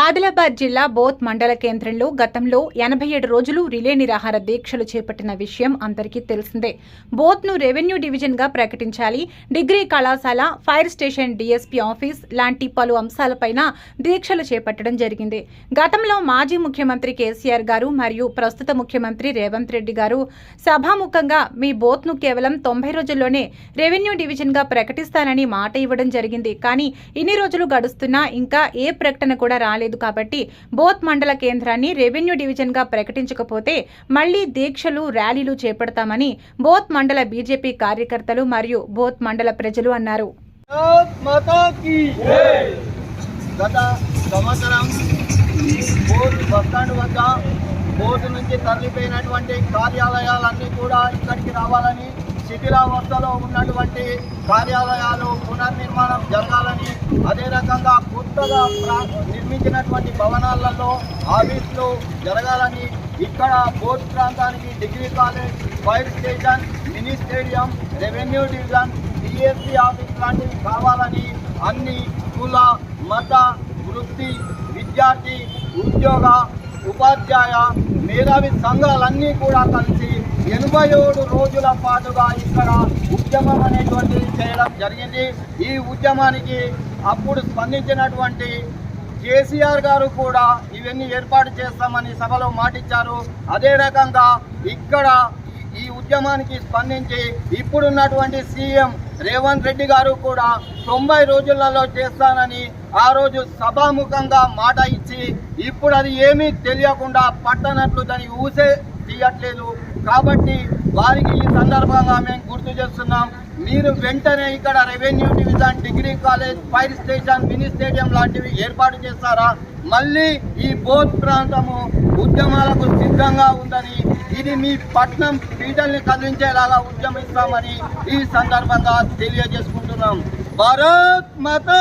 ఆదిలాబాద్ జిల్లా బోత్ మండల కేంద్రంలో గతంలో ఎనభై ఏడు రోజులు రిలే నిరాహార దీక్షలు చేపట్టిన విషయం అందరికీ తెలిసిందే. బోత్ను రెవెన్యూ డివిజన్గా ప్రకటించాలి. డిగ్రీ కళాశాల ఫైర్ స్టేషన్ డీఎస్పీ ఆఫీస్ లాంటి పలు అంశాలపైన దీక్షలు చేపట్టడం జరిగింది. గతంలో మాజీ ముఖ్యమంత్రి కేసీఆర్ గారు మరియు ప్రస్తుత ముఖ్యమంత్రి రేవంత్ రెడ్డి గారు సభాముఖంగా మీ బోత్ను కేవలం తొంభై రోజుల్లోనే రెవెన్యూ డివిజన్గా ప్రకటిస్తానని మాట ఇవ్వడం జరిగింది. కానీ ఇన్ని రోజులు గడుస్తున్నా ఇంకా ఏ ప్రకటన కూడా రాలేదు. కాబట్టి బోత్ మండల కేంద్రాన్ని రెవెన్యూ డివిజన్గా ప్రకటించకపోతే మళ్ళీ దీక్షలు ర్యాలీలు చేపడతామని బోత్ మండల బీజేపీ కార్యకర్తలు మరియు బోత్ మండల ప్రజలు అన్నారు. గత సంవత్సరం బోర్డు బస్టాండ్ వద్ద బోర్డు నుంచి తరలిపోయినటువంటి కార్యాలయాలన్నీ కూడా ఇక్కడికి రావాలని శిథిలావస్థలో ఉన్నటువంటి కార్యాలయాలు పునర్నిర్మాణం జరగాలని అదే రకంగా కొత్తగా నిర్మించినటువంటి భవనాలలో ఆఫీసులు జరగాలని ఇక్కడ బోర్డు ప్రాంతానికి degree college fire station mini stadium revenue division DSC office లాంటివి కావాలని అన్ని కుల మత వృత్తి విద్యార్థి ఉద్యోగ ఉపాధ్యాయ మేధావి సంఘాలన్నీ కూడా కలిసి ఎనభై ఏడు రోజుల పాటుగా ఇక్కడ ఉద్యమం అనేటువంటిది చేయడం జరిగింది. ఈ ఉద్యమానికి అప్పుడు స్పందించినటువంటి కేసీఆర్ గారు కూడా ఇవన్నీ ఏర్పాటు చేస్తామని సభలో మాటిచ్చారు. అదే రకంగా ఇక్కడ ఈ ఉద్యమానికి స్పందించి ఇప్పుడున్నటువంటి సీఎం రేవంత్ రెడ్డి గారు కూడా తొంభై రోజులలో చేస్తానని ఆ రోజు సభాముఖంగా మాట ఇచ్చి ఇప్పుడు అది ఏమీ తెలియకుండా పట్టనట్లు దాని ఊసే ఇవ్వట్లేదు కాబట్టి వారికి ఈ సందర్భంగా మేము గుర్తు చేస్తున్నాం. మీరు వెంటనే ఇక్కడ revenue division degree college fire station mini stadium లాంటివి ఏర్పాటు చేస్తారా? మళ్ళీ ఈ బోధ్ ప్రాంతము ఉద్యమాలకు సిద్ధంగా ఉందని ఇది మీ పట్నం పీటల్ని కదిలించేలాగా ఉద్యమిస్తామని ఈ సందర్భంగా తెలియజేసుకుంటున్నాం. భారత్ మాతా